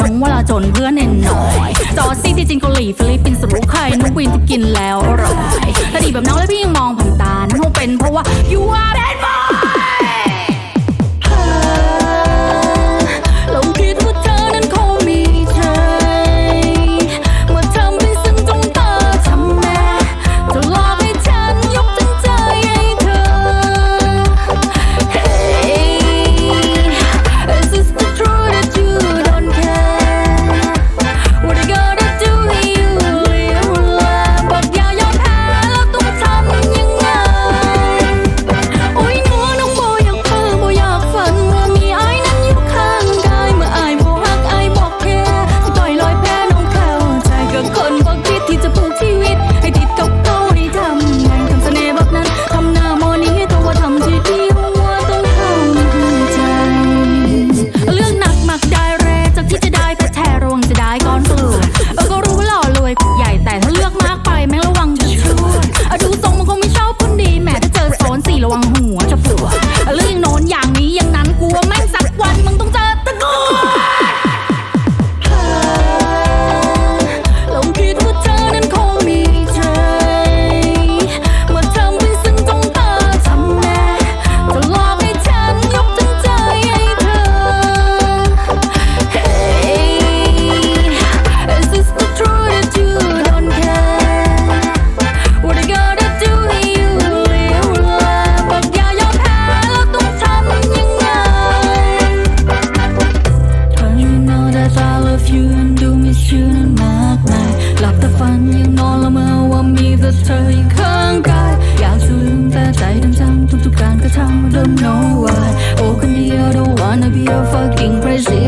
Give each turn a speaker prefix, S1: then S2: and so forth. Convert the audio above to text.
S1: ทั้งเวลาจนเพื่อนเน้นน้อย จอซี่ที่จีนเกาหลีฟิลิปปินส์รู้ใครนุกวินที่กินแล้วอร่อยถ้าดีแบบน้องแล้วพี่ยังมองผ่านตานั่นคงเป็นเพราะว่า you are that boy เธออยู่ข้างกาย อยากสูลืแต่ใจดำจำทุกๆการกระทำ I don't know why โอ้คนเดียว don't wanna be a fucking crazy